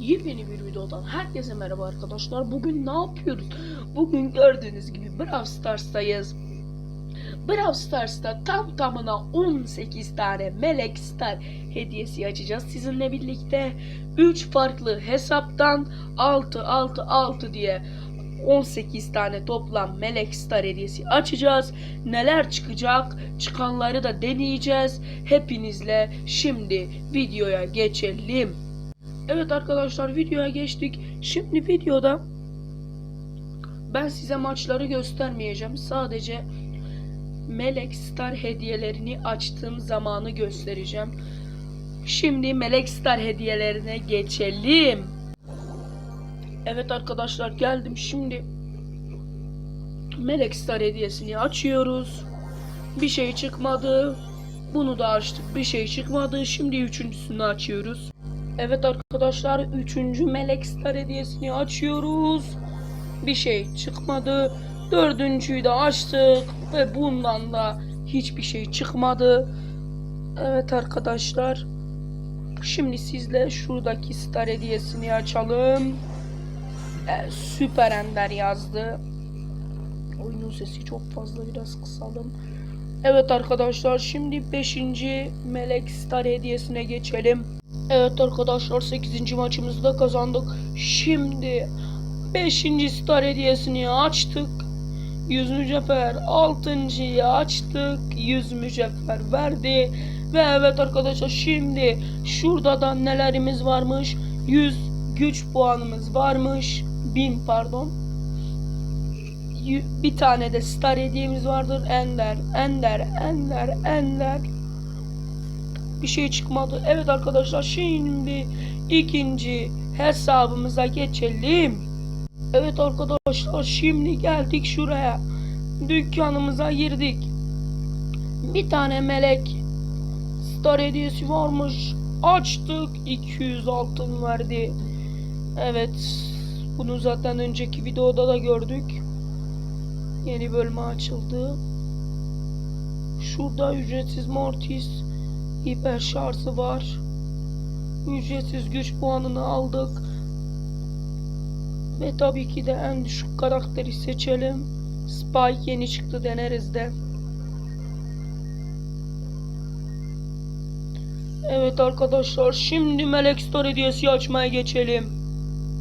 Yepyeni bir videodan herkese merhaba arkadaşlar. Bugün ne yapıyoruz? Bugün gördüğünüz gibi Brawl Stars'tayız. Brawl Stars'ta tam tamına 18 tane Melek Star hediyesi açacağız. Sizinle birlikte 3 farklı hesaptan 6 6 6 diye 18 tane toplam Melek Star hediyesi açacağız. Neler çıkacak? Çıkanları da deneyeceğiz. Hepinizle şimdi videoya geçelim. Evet arkadaşlar videoya geçtik. Şimdi videoda ben size maçları göstermeyeceğim. Sadece Melek Star hediyelerini açtığım zamanı göstereceğim. Şimdi Melek Star hediyelerine geçelim. Evet arkadaşlar geldim şimdi. Melek Star hediyesini açıyoruz. Bir şey çıkmadı. Bunu da açtık. Bir şey çıkmadı. Şimdi üçüncüsünü açıyoruz. Evet arkadaşlar üçüncü Melek Star hediyesini açıyoruz. Bir şey çıkmadı. Dördüncüyü de açtık ve bundan da hiçbir şey çıkmadı. Evet arkadaşlar. Şimdi sizle şuradaki star hediyesini açalım. Ee, Süper Ender yazdı. Oyunun sesi çok fazla biraz kısalım. Evet arkadaşlar şimdi 5. Melek Star hediyesine geçelim. Evet arkadaşlar 8. maçımızı da kazandık. Şimdi 5. star hediyesini açtık. 100 mücevher 6.yı açtık. 100 mücevher verdi. Ve evet arkadaşlar şimdi şurada da nelerimiz varmış? 100 güç puanımız varmış. 1000 pardon. Bir tane de star hediyemiz vardır. Ender, Ender, Ender, Ender bir şey çıkmadı. Evet arkadaşlar şimdi ikinci hesabımıza geçelim. Evet arkadaşlar şimdi geldik şuraya. Dükkanımıza girdik. Bir tane melek star hediyesi varmış. Açtık 200 altın verdi. Evet bunu zaten önceki videoda da gördük. Yeni bölme açıldı. Şurada ücretsiz mortis hiper şarjı var. Ücretsiz güç puanını aldık. Ve tabii ki de en düşük karakteri seçelim. Spike yeni çıktı deneriz de. Evet arkadaşlar şimdi Melek Star hediyesi açmaya geçelim.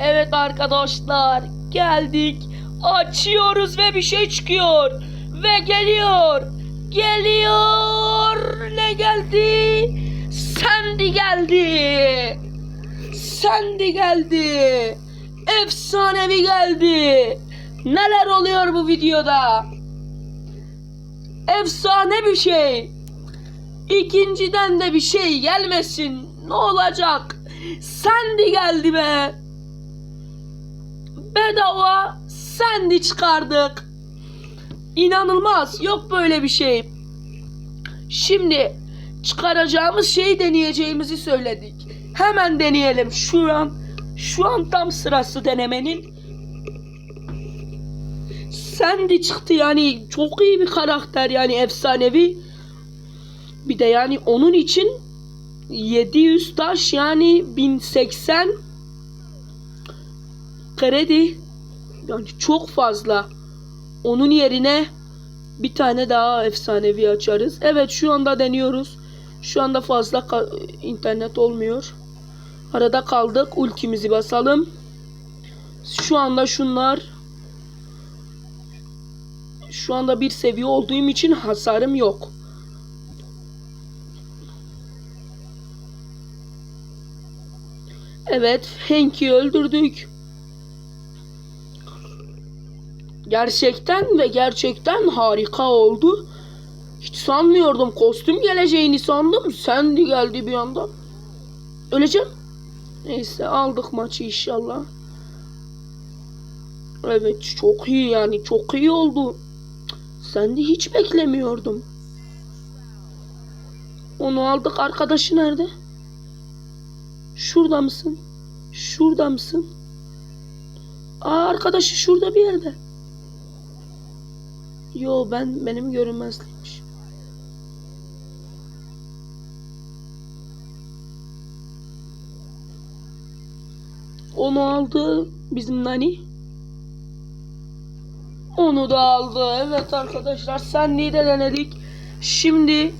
Evet arkadaşlar geldik. Açıyoruz ve bir şey çıkıyor. Ve geliyor. Geliyor. Geldi. Sandy geldi. Efsanevi geldi. Neler oluyor bu videoda? Efsane bir şey. İkinciden de bir şey gelmesin. Ne olacak? Sandy geldi be. Bedava Sandy çıkardık. İnanılmaz. Yok böyle bir şey. Şimdi çıkaracağımız şeyi deneyeceğimizi söyledik. Hemen deneyelim. Şu an şu an tam sırası denemenin. Sandy çıktı yani çok iyi bir karakter yani efsanevi. Bir de yani onun için 700 taş yani 1080 kredi yani çok fazla. Onun yerine bir tane daha efsanevi açarız. Evet şu anda deniyoruz. Şu anda fazla internet olmuyor. Arada kaldık. Ultimizi basalım. Şu anda şunlar şu anda bir seviye olduğum için hasarım yok. Evet, Hank'i öldürdük. Gerçekten ve gerçekten harika oldu. Hiç sanmıyordum kostüm geleceğini sandım. Sandy geldi bir anda. Öleceğim. Neyse aldık maçı inşallah. Evet çok iyi yani çok iyi oldu. Sandy hiç beklemiyordum. Onu aldık arkadaşı nerede? Şurada mısın? Şurada mısın? Aa arkadaşı şurada bir yerde. Yo ben benim görünmezlikmiş. Onu aldı bizim Nani. Onu da aldı. Evet arkadaşlar senliği de denedik. Şimdi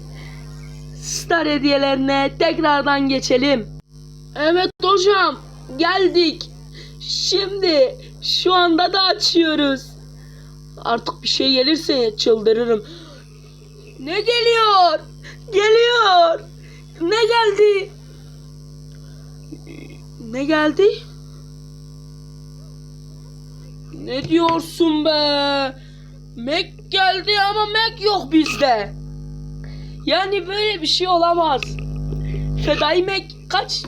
star hediyelerine tekrardan geçelim. Evet hocam geldik. Şimdi şu anda da açıyoruz. Artık bir şey gelirse çıldırırım. Ne geliyor? Geliyor. Ne geldi? Ne geldi? Ne diyorsun be? Mac geldi ama Mac yok bizde. Yani böyle bir şey olamaz. Fedai Mac kaç?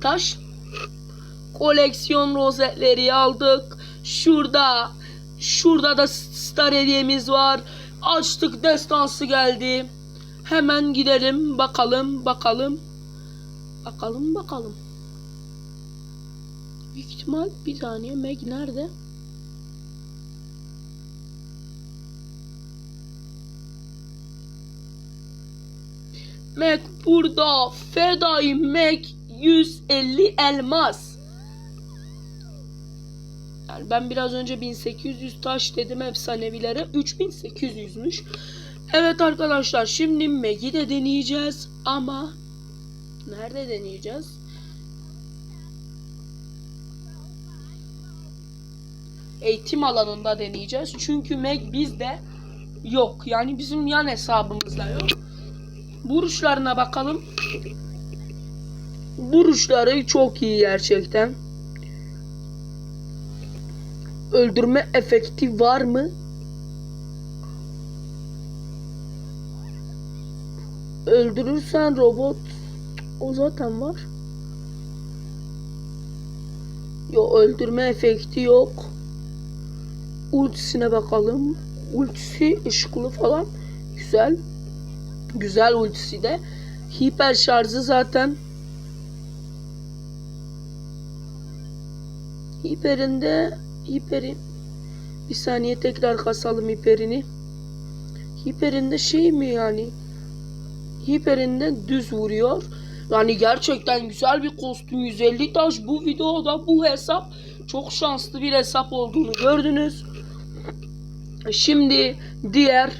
Taş. Koleksiyon rozetleri aldık. Şurada. Şurada da star hediyemiz var. Açtık destansı geldi. Hemen gidelim bakalım bakalım. Bakalım bakalım. Büyük ihtimal bir saniye Meg nerede? Meg burada. Fedai Meg 150 elmas. Yani ben biraz önce 1800 taş dedim efsanevilere. 3800'müş. Evet arkadaşlar şimdi Meg'i de deneyeceğiz ama nerede deneyeceğiz? Eğitim alanında deneyeceğiz. Çünkü Meg bizde yok. Yani bizim yan hesabımızda yok. Vuruşlarına bakalım. Vuruşları çok iyi gerçekten. Öldürme efekti var mı? Öldürürsen robot o zaten var. Yo öldürme efekti yok. Ultisine bakalım. Ultisi ışıklı falan. Güzel. Güzel ultisi de. Hiper şarjı zaten Hiperinde hiperin bir saniye tekrar kasalım hiperini. Hiperinde şey mi yani? Hiperinde düz vuruyor. Yani gerçekten güzel bir kostüm 150 taş. Bu videoda bu hesap çok şanslı bir hesap olduğunu gördünüz. Şimdi diğer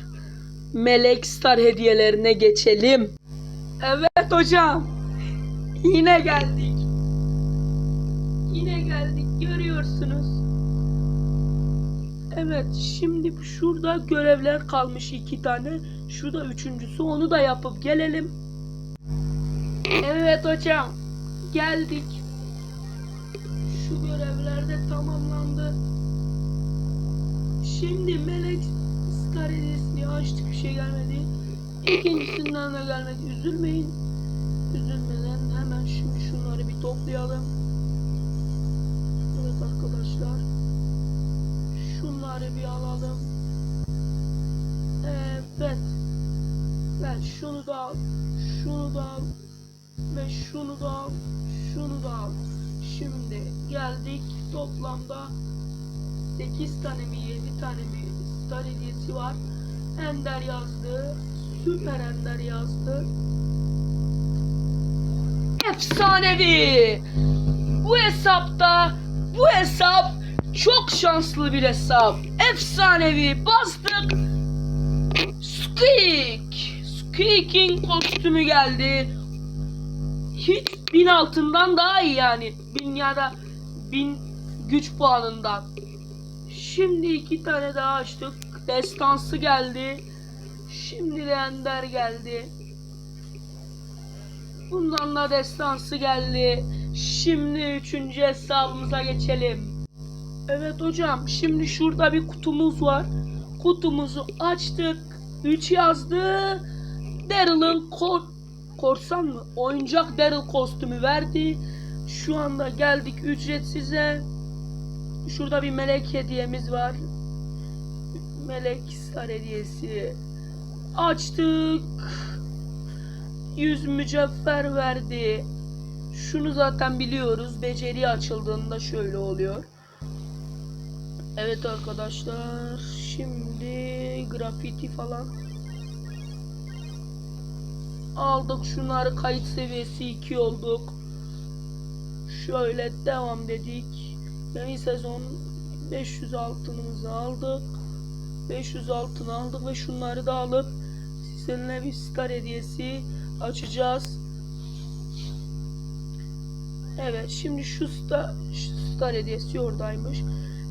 Melek Star hediyelerine geçelim. Evet hocam. Yine geldik. Yine geldik görüyorsunuz. Evet şimdi şurada görevler kalmış iki tane. Şurada üçüncüsü onu da yapıp gelelim. Evet hocam geldik. Şu görevler de tamamlandı. Şimdi Melek Star hediyesini açtık bir şey gelmedi. İkincisinden de gelmedi. Üzülmeyin. Üzülmeden hemen şimdi şunları bir toplayalım. Evet arkadaşlar. Şunları bir alalım. Evet. Ver şunu da al. Şunu da al. Ve şunu da al. Şunu da al. Şimdi geldik toplamda 8 tane mi 7 tane mi star hediyesi var. Ender yazdı. Süper Ender yazdı. Efsanevi. Bu hesapta bu hesap çok şanslı bir hesap. Efsanevi bastık. Squeak. Squeak'in kostümü geldi. Hiç bin altından daha iyi yani. Bin ya da bin güç puanından. Şimdi iki tane daha açtık. Destansı geldi. Şimdi de Ender geldi. Bundan da destansı geldi. Şimdi üçüncü hesabımıza geçelim. Evet hocam şimdi şurada bir kutumuz var. Kutumuzu açtık. 3 yazdı. Daryl'ın kor korsan mı? Oyuncak Daryl kostümü verdi. Şu anda geldik ücretsize. Şurada bir melek hediyemiz var. Melek star hediyesi. Açtık. 100 mücevher verdi. Şunu zaten biliyoruz. Beceri açıldığında şöyle oluyor. Evet arkadaşlar. Şimdi grafiti falan. Aldık şunları kayıt seviyesi 2 olduk. Şöyle devam dedik. Yeni sezon 500 altınımızı aldık. 500 altın aldık ve şunları da alıp sizinle bir star hediyesi açacağız. Evet şimdi şu star, şu star hediyesi oradaymış.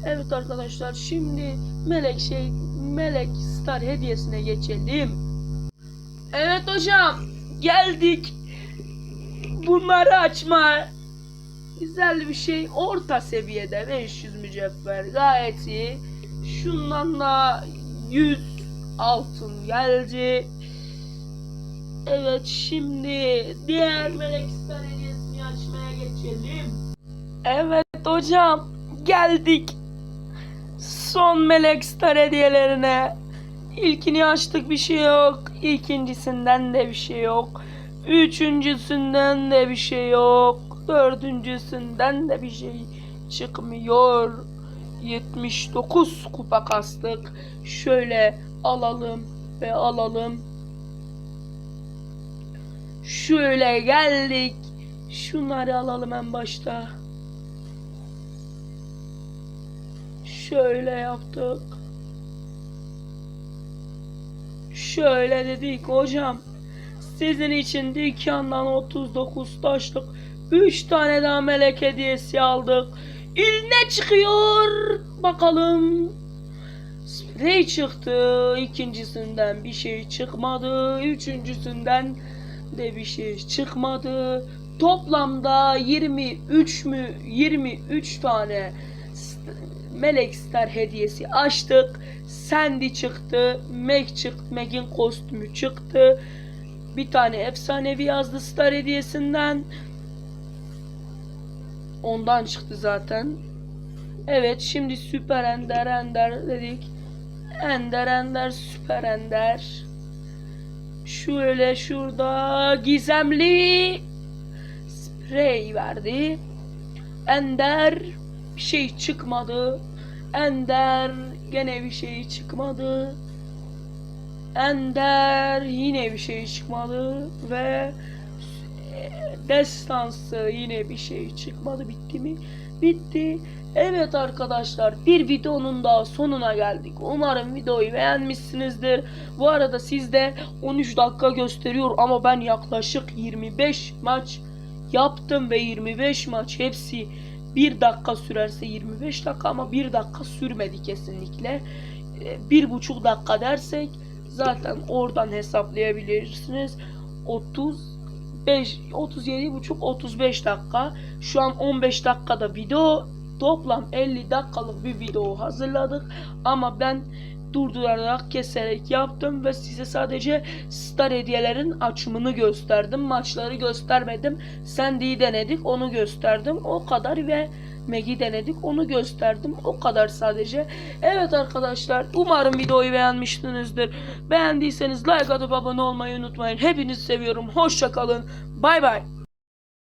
Evet arkadaşlar şimdi melek şey melek star hediyesine geçelim. Evet hocam geldik. Bunları açma güzel bir şey orta seviyede 500 mücevher gayet iyi. Şundan da 100 altın geldi. Evet şimdi diğer melek hediyesini açmaya geçelim. Evet hocam geldik. Son melek star hediyelerine. İlkini açtık bir şey yok. İkincisinden de bir şey yok. Üçüncüsünden de bir şey yok. Dördüncüsünden de bir şey çıkmıyor. 79 kupa kastık. Şöyle alalım ve alalım. Şöyle geldik. Şunları alalım en başta. Şöyle yaptık. Şöyle dedik hocam. Sizin için dükkandan 39 taşlık 3 tane daha melek hediyesi aldık. İl ne çıkıyor? Bakalım. Sprey çıktı. İkincisinden bir şey çıkmadı. Üçüncüsünden de bir şey çıkmadı. Toplamda 23 mü 23 tane Melek Star hediyesi açtık. Sandy çıktı. Meg çıktı. Meg'in kostümü çıktı. Bir tane efsanevi yazdı Star hediyesinden. Ondan çıktı zaten. Evet şimdi süper ender ender dedik. Ender ender süper ender. Şöyle şurada gizemli sprey verdi. Ender bir şey çıkmadı. Ender gene bir şey çıkmadı. Ender yine bir şey çıkmadı ve destansı yine bir şey çıkmadı bitti mi? Bitti. Evet arkadaşlar bir videonun daha sonuna geldik. Umarım videoyu beğenmişsinizdir. Bu arada sizde 13 dakika gösteriyor ama ben yaklaşık 25 maç yaptım ve 25 maç hepsi 1 dakika sürerse 25 dakika ama 1 dakika sürmedi kesinlikle. E, Bir buçuk dakika dersek zaten oradan hesaplayabilirsiniz. 35 37 buçuk 35 dakika. Şu an 15 dakikada video toplam 50 dakikalık bir video hazırladık ama ben durdurarak keserek yaptım ve size sadece star hediyelerin açımını gösterdim. Maçları göstermedim. Sandy'yi denedik onu gösterdim. O kadar ve Meg'i denedik onu gösterdim. O kadar sadece. Evet arkadaşlar umarım videoyu beğenmişsinizdir. Beğendiyseniz like atıp abone olmayı unutmayın. Hepinizi seviyorum. Hoşça kalın. Bay bay.